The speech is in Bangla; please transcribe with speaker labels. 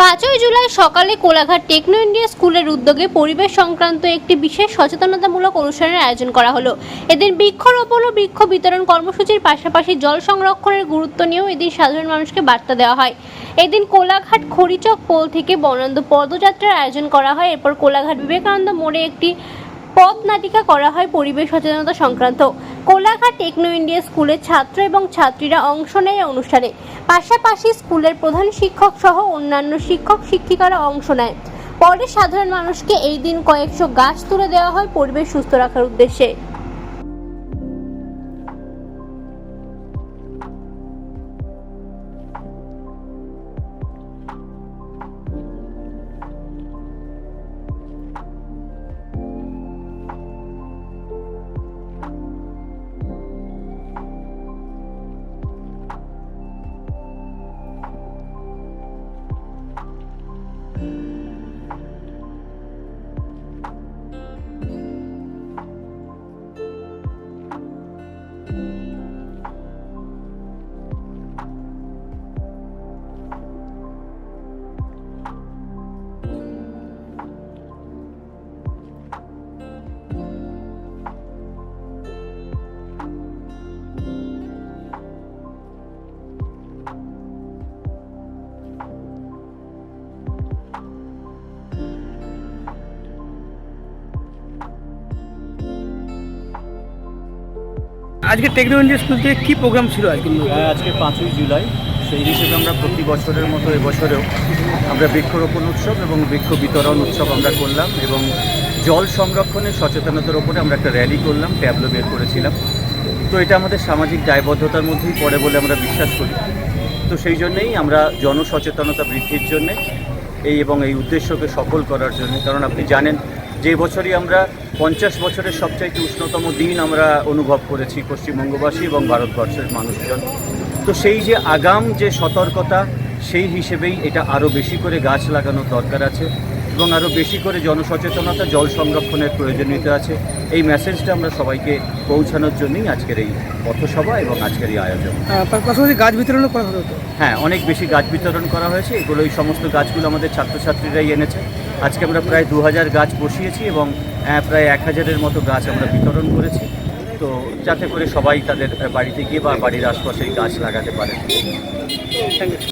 Speaker 1: পাঁচই জুলাই সকালে কোলাঘাট টেকনো ইন্ডিয়া স্কুলের উদ্যোগে পরিবেশ সংক্রান্ত একটি বিশেষ সচেতনতামূলক অনুষ্ঠানের আয়োজন করা হলো। এদিন বৃক্ষরোপণ ও বৃক্ষ বিতরণ কর্মসূচির পাশাপাশি জল সংরক্ষণের গুরুত্ব নিয়েও এদিন সাধারণ মানুষকে বার্তা দেওয়া হয়। এদিন কোলাঘাট খড়িচক পোল থেকে বনান্দ পদযাত্রার আয়োজন করা হয়। এরপর কোলাঘাট বিবেকানন্দ মোড়ে একটি পথ নাটিকা করা হয় পরিবেশ সচেতনতা সংক্রান্ত। কোলাঘাট টেকনো ইন্ডিয়া স্কুলের ছাত্র এবং ছাত্রীরা অংশ নেয় অনুষ্ঠানে। পাশাপাশি স্কুলের প্রধান শিক্ষক সহ অন্যান্য শিক্ষক শিক্ষিকারা অংশ নেয়। পরে সাধারণ মানুষকে এই দিন কয়েকশো গাছ তুলে দেওয়া হয় পরিবেশ সুস্থ রাখার উদ্দেশ্যে।
Speaker 2: আজকে টেকনো ইন্ডিয়া স্কুল থেকে কী প্রোগ্রাম ছিল আজকে?
Speaker 3: হ্যাঁ, আজকে পাঁচই জুলাই। সেই হিসেবে আমরা প্রতি বছরের মতো এবছরেও আমরা বৃক্ষরোপণ উৎসব এবং বৃক্ষ বিতরণ উৎসব আমরা করলাম এবং জল সংরক্ষণের সচেতনতার ওপরে আমরা একটা র্যালি করলাম ট্যাবলো বের করেছিলাম। তো এটা আমাদের সামাজিক দায়বদ্ধতার মধ্যেই পড়ে বলে আমরা বিশ্বাস করি। তো সেই জন্যেই আমরা জনসচেতনতা বৃদ্ধির জন্যে এই এবং এই উদ্দেশ্যকে সফল করার জন্য। কারণ আপনি জানেন, যে বছরই আমরা পঞ্চাশ বছরের সবচাইতে উষ্ণতম দিন আমরা অনুভব করেছি পশ্চিমবঙ্গবাসী এবং ভারতবর্ষের মানুষজন। তো সেই যে আগাম যে সতর্কতা, সেই হিসেবেই এটা আরও বেশি করে গাছ লাগানোর দরকার আছে। এবং আরও বেশি করে জনসচেতনতা জল সংরক্ষণের প্রয়োজনীয়তা আছে। এই মেসেজটা আমরা সবাইকে পৌঁছানোর জন্যই আজকের এই পথসভা এবং আজকের এই আয়োজন।
Speaker 2: পাশাপাশি গাছ বিতরণও করা হতো।
Speaker 3: হ্যাঁ অনেক বেশি গাছ বিতরণ করা হয়েছে। এগুলো এই সমস্ত গাছগুলো আমাদের ছাত্রছাত্রীরাই এনেছে। আজকে আমরা প্রায় দু হাজার গাছ বসিয়েছি এবং প্রায় এক হাজারের মতো গাছ আমরা বিতরণ করেছি। তো যাতে করে সবাই তাদের বাড়িতে গিয়ে বা বাড়ির আশপাশে গাছ লাগাতে পারে।
Speaker 2: Thank you